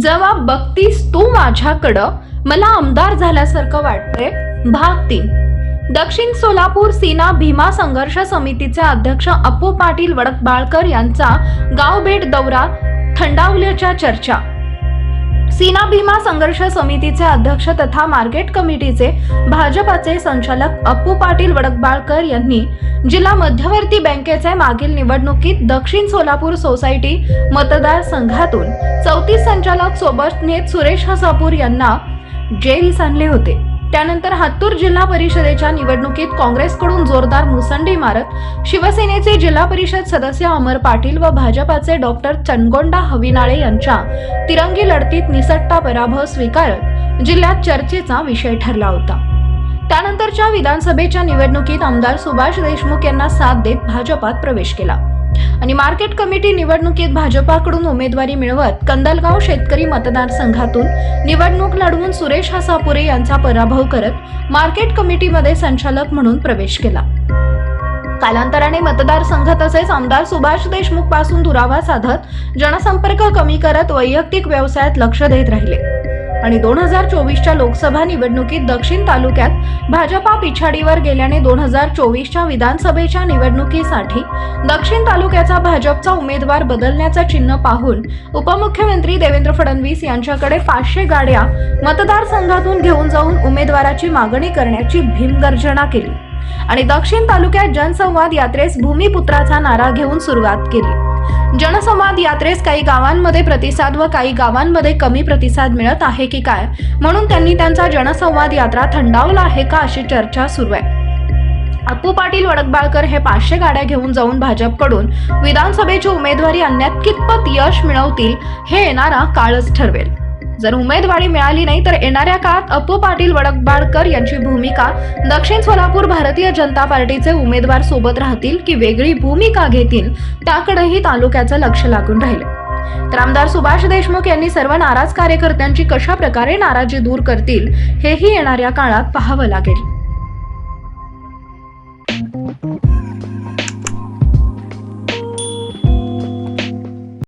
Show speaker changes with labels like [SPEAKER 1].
[SPEAKER 1] जेव्हा बघतीस तू माझ्याकडं मला आमदार झाल्यासारखं वाटतंय. भाग तीन. दक्षिण सोलापूर सीना भीमा संघर्ष समितीचे अध्यक्ष अप्पू पाटील वडकबाळकर यांचा गाव भेट दौरा थंडावल्याच्या चर्चा. सीना भीमा संघर्ष समितीचे अध्यक्ष तथा मार्केट कमिटीचे भाजपाचे संचालक अप्पू पाटील वडकबाळकर यांनी जिल्हा मध्यवर्ती बँकेचे मागील निवडणुकीत दक्षिण सोलापूर सोसायटी मतदारसंघातून चौतीस संचालक सोबत नेत सुरेश हसापूर यांना जेल सांडले होते. त्यानंतर हातूर जिल्हा परिषदेच्या निवडणुकीत काँग्रेसकडून जोरदार मुसंडी मारत शिवसेनेचे जिल्हा परिषद सदस्य अमर पाटील व भाजपाचे डॉक्टर चनगोंडा हविनाळे यांच्या तिरंगी लढतीत निसट्टा पराभव स्वीकारत जिल्ह्यात चर्चेचा विषय ठरला होता. त्यानंतरच्या विधानसभेच्या निवडणुकीत आमदार सुभाष देशमुख यांना साथ देत भाजपात प्रवेश केला. आणि मार्केट कमिटी निवडणुकीत भाजपाकडून उमेदवारी मिळवत कंदलगाव शेतकरी मतदारसंघातून निवडणूक लढवून सुरेश हसापुरे यांचा पराभव करत मार्केट कमिटीमध्ये संचालक म्हणून प्रवेश केला. कालांतराने मतदारसंघ तसेच आमदार सुभाष देशमुखपासून दुरावा साधत जनसंपर्क कमी करत वैयक्तिक व्यवसायात लक्ष देत राहिले. आणि दोन हजार चोवीसच्या लोकसभा निवडणुकीत दक्षिण तालुक्यात भाजपा पिछाडीवर गेल्याने दोन हजार चोवीसच्या विधानसभेच्या निवडणुकीसाठी दक्षिण तालुक्याचा भाजपचा उमेदवार बदलण्याचं चिन्ह पाहून उपमुख्यमंत्री देवेंद्र फडणवीस यांच्याकडे पाचशे गाड्या मतदारसंघातून घेऊन जाऊन उमेदवाराची मागणी करण्याची भीमगर्जना केली. आणि दक्षिण तालुक्यात जनसंवाद यात्रेस भूमिपुत्राचा नारा घेऊन सुरुवात केली. जनसंवाद यात्रेस काही गावांमध्ये प्रतिसाद व काही गावांमध्ये कमी प्रतिसाद मिळत आहे की काय? म्हणून त्यांनी त्यांचा जनसंवाद यात्रा थंडावला आहे का अशी चर्चा सुरू आहे. अप्पू पाटील वडकबाळकर हे पाचशे गाड्या घेऊन जाऊन भाजपकडून विधानसभेची उमेदवारी आणण्यात कितपत यश मिळवतील हे येणारा काळच ठरवेल. जर उमेदवारी मिळाली नाही तर येणाऱ्या काळात अप्पू पाटील वडकबाडकर यांची भूमिका दक्षिण सोलापूर भारतीय जनता पार्टीचे उमेदवार सोबत राहतील की वेगळी भूमिका घेतील त्याकडेही तालुक्याचं लक्ष लागून राहिलं. तर आमदार सुभाष देशमुख यांनी सर्व नाराज कार्यकर्त्यांची कशा प्रकारे नाराजी दूर करतील हेही येणाऱ्या काळात पाहावं लागेल.